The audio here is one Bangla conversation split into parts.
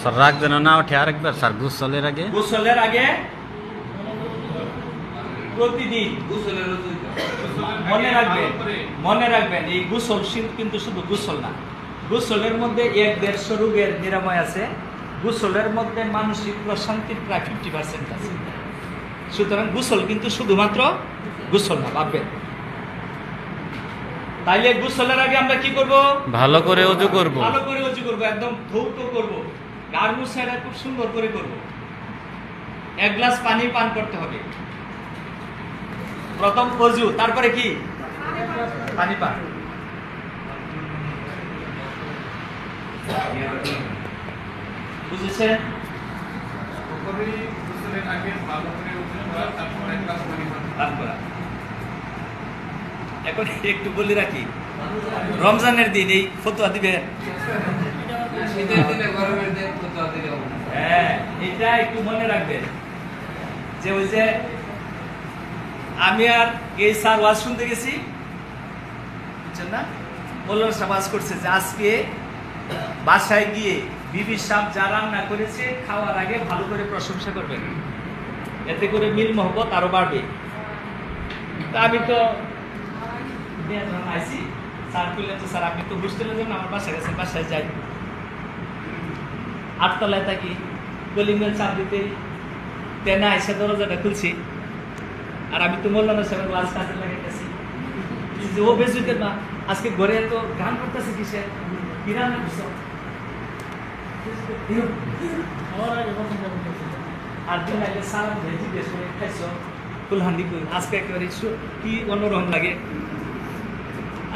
স্যার রাগ যেন না ওঠে আরেকবার। স্যার গোসলের আগে? গোসলের আগে প্রতিদিন মনে রাখবেন মনে রাখবেন এই গোসল শি- কিন্তু শুধু গোসল না। গোসলের মধ্যে এক দেড়শো রোগের নিরাময় আছে। গোসলের মধ্যে মানসিক প্রশান্তির প্রায় ফিফটি পার্সেন্ট আছে। সুতরাং গোসল কিন্তু শুধুমাত্র গোসল না ভাববেন। তাইলে গোসলের আগে আমরা কি করব? ভালো করে অজু করব। ভালো করে অজু করব একদম ধৌত করব। গার মুছাটা খুব সুন্দর করে করব। এক গ্লাস পানি পান করতে হবে। প্রথম অজু তারপরে কি? পানি পান। করা। এখন একটু বলে রাখি রমজানের দিন এই ফতোয়া হ্যাঁ আমি আর এই স্যার ওয়াজ শুনতে গেছি, বুঝছেন না? মোল্লার সাহেব করছে যে আজকে বাসায় গিয়ে বিবি সাহেব যা রান্না করেছে, খাওয়ার আগে ভালো করে প্রশংসা করবেন এতে করে মিল মহব্বত আরও বাড়বে। তা আমি তো আইসি। স্যার বললেন যে, স্যার, আপনি তো হোস্টেলে যান আমার বাসায় গেছেন, বাসায় যাই। আটতলায় থাকি কলিং বেল চাপ দিতে তেনা এসে দরজাটা খুলছি। আর আমি তো মৌলানা সাহেবের ওয়াজ কাজে লাগাইতেছি। যে ও বেজুকের না আজকে ঘরে এত গান করতেছে কিসে? কি রান্না করছ আর দিন আগে সালাম ভেজি বেশ করে খাইছো। ফুলহান্ডি কই আজকে একেবারে কি অন্যরকম লাগে।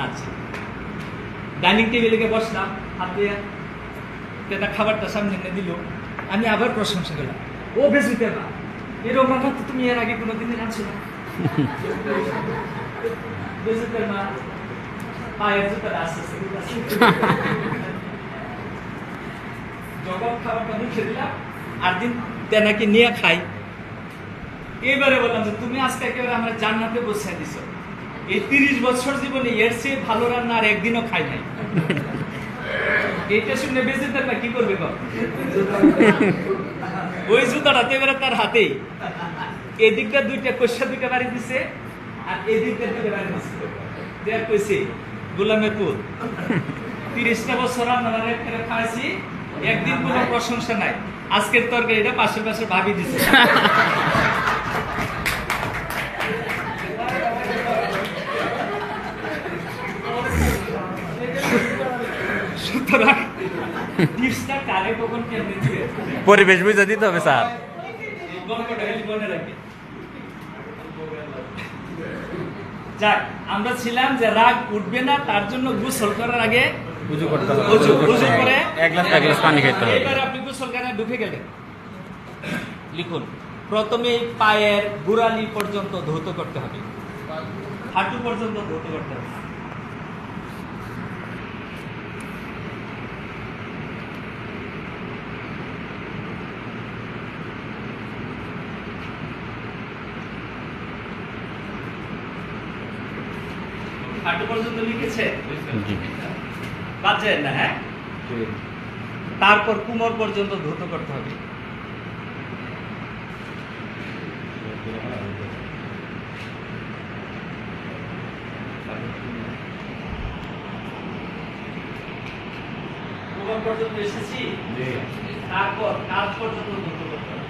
আচ্ছা। ডাইনিং টেবিলে বসলাম। হাত তেটা খাবারটা সামনে এনে দিল, আমি আবার প্রশংসা করলাম। ও না এরকম রান্না তো তুমি এর আগে কোনোদিনই রাঁধছো না। না পায়ের জুতাটা আস্তে আস্তে দিতেছে। যখন খাবারটা মুখে দিলাম আর দিন তেনাকে নিয়ে খাই। এবারে বললাম যে, তুমি আজকে একেবারে আমরা জান্নাতে বসে দিছো। এই তিরিশ বছর জীবনে এর চেয়ে ভালো রান্না আর একদিনও খাই নাই। এটা শুনে বেঁচে থাকলে কি করবে ওই জুতাটা তো এবারে তার হাতেই এদিকটা দুইটা কোষা দুইটা বাড়ি দিছে, আর এদিকটা দুইটা বাড়ি দিছে। দেখ কইছে গোলামের পুত তিরিশটা বছর করে খাইছি একদিন কোনো প্রশংসা নাই। আজকের তরকারিটা পাশের পাশে ভাবি দিছে সুতরাং টিপসটা কারে কখন কেমনে দিবে পরিবেশ বুঝে দিতে হবে স্যার। যাক আমরা ছিলাম যে রাগ উঠবে না তার জন্য গোসল করার আগে উজু করতে হবে। উজু উজু করে এক গ্লাস এক গ্লাস পানি খেতে হবে। এবার আপনি গোসল ঢুকে গেলেন। লিখুন প্রথমে পায়ের গোড়ালি পর্যন্ত ধৌত করতে হবে। হাঁটু পর্যন্ত ধৌত করতে হবে। হাঁটু পর্যন্ত লিখেছে? বাদ যায় না হ্যাঁ। তারপর কুমোর পর্যন্ত ধৌত করতে হবে। পর্যন্ত এসেছি? তারপর কাজ পর্যন্ত ধৌত করতে হবে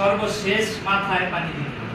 সর্বশেষ মাথায় পানি দিতে